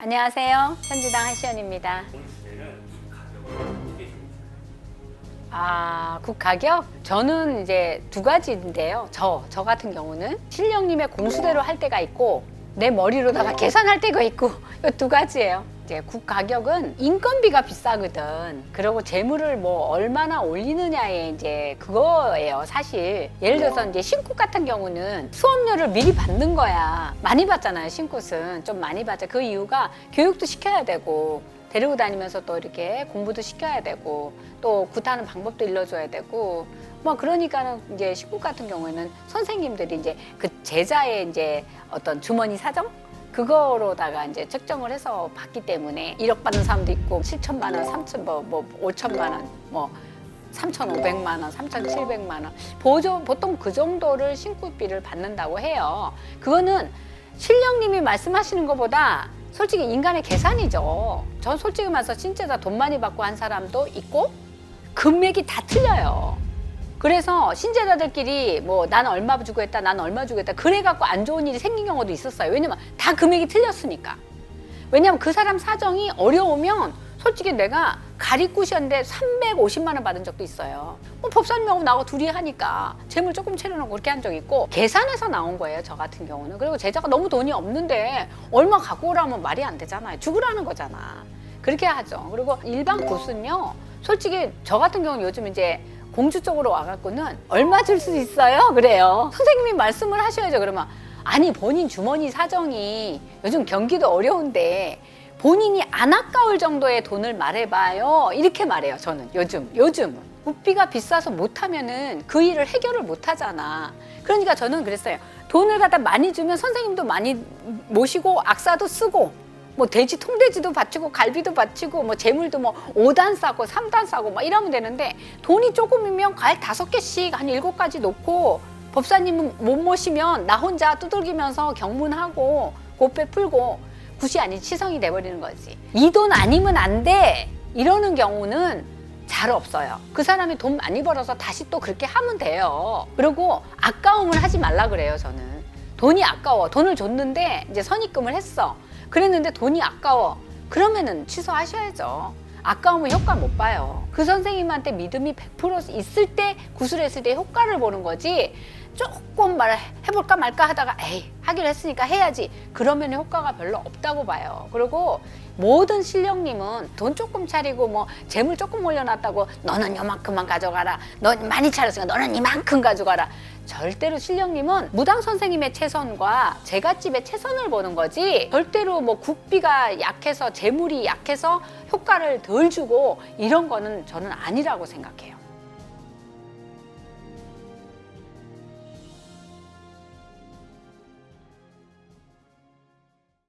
안녕하세요. 현지당 한시연입니다. 아, 국 가격? 저는 이제 두 가지인데요. 저, 저 같은 경우는 실령님의 공수대로 할 때가 있고 내 머리로다가 계산할 때가 있고 이 두 가지예요. 이제 국 가격은 인건비가 비싸거든. 그리고 재물을 뭐 얼마나 올리느냐에 이제 그거예요, 사실. 예를 들어서 이제 신굿 같은 경우는 수업료를 미리 받는 거야. 많이 받잖아요, 신굿은. 좀 많이 받죠. 그 이유가 교육도 시켜야 되고 데리고 다니면서 또 이렇게 공부도 시켜야 되고 또 굿하는 방법도 일러줘야 되고 뭐 그러니까는 이제 식구 같은 경우에는 선생님들이 이제 그 제자의 이제 어떤 주머니 사정 그거로다가 이제 측정을 해서 받기 때문에 1억 받는 사람도 있고 7천만 원, 3천 뭐, 뭐 5천만 원, 뭐 3,500만 원, 3,700만 원 보조 보통 그 정도를 신고비를 받는다고 해요. 그거는 신령님이 말씀하시는 것보다 솔직히 인간의 계산이죠. 전 솔직히 말해서 진짜 돈 많이 받고 한 사람도 있고 금액이 다 틀려요. 그래서 신제자들끼리 뭐 나는 얼마 주고 했다, 나는 얼마 주고 했다 그래갖고 안 좋은 일이 생긴 경우도 있었어요. 왜냐면 다 금액이 틀렸으니까. 왜냐면 그 사람 사정이 어려우면 솔직히 내가 가리꾸셨는데 350만 원 받은 적도 있어요. 뭐 법사님하고 나하고 둘이 하니까 재물 조금 채려놓고 그렇게 한 적 있고 계산해서 나온 거예요. 저 같은 경우는. 그리고 제자가 너무 돈이 없는데 얼마 갖고 오라면 말이 안 되잖아요. 죽으라는 거잖아. 그렇게 하죠. 그리고 일반 고수는요. 솔직히 저 같은 경우는 요즘 이제 공주 쪽으로 와갖고는 얼마 줄 수 있어요? 그래요. 선생님이 말씀을 하셔야죠. 그러면 아니 본인 주머니 사정이 요즘 경기도 어려운데 본인이 안 아까울 정도의 돈을 말해봐요. 이렇게 말해요. 저는 요즘 요즘은 국비가 비싸서 못하면은 그 일을 해결을 못하잖아. 그러니까 저는 그랬어요. 돈을 갖다 많이 주면 선생님도 많이 모시고 악사도 쓰고 뭐 돼지 통돼지도 바치고 갈비도 바치고 뭐 재물도 뭐 5단 싸고 3단 싸고 막 이러면 되는데 돈이 조금이면 과일 다섯 개씩 한 일곱 가지 놓고 법사님은 못 모시면 나 혼자 두들기면서 경문하고 고빼 풀고 굿이 아닌 치성이 돼버리는 거지. 이 돈 아니면 안 돼! 이러는 경우는 잘 없어요. 그 사람이 돈 많이 벌어서 다시 또 그렇게 하면 돼요. 그리고 아까움을 하지 말라 그래요 저는. 돈이 아까워. 돈을 줬는데 이제 선입금을 했어 그랬는데 돈이 아까워. 그러면은 취소하셔야죠. 아까우면 효과 못 봐요. 그 선생님한테 믿음이 100% 있을 때 구술했을 때 효과를 보는 거지. 조금 말 해볼까 말까 하다가 에이 하기로 했으니까 해야지. 그러면 효과가 별로 없다고 봐요. 그리고 모든 신령님은 돈 조금 차리고 뭐 재물 조금 올려놨다고 너는 요만큼만 가져가라. 넌 많이 차렸으니까 너는 이만큼 가져가라. 절대로 신령님은 무당 선생님의 최선과 제갓집의 최선을 보는 거지 절대로 뭐 국비가 약해서 재물이 약해서 효과를 덜 주고 이런 거는 저는 아니라고 생각해요.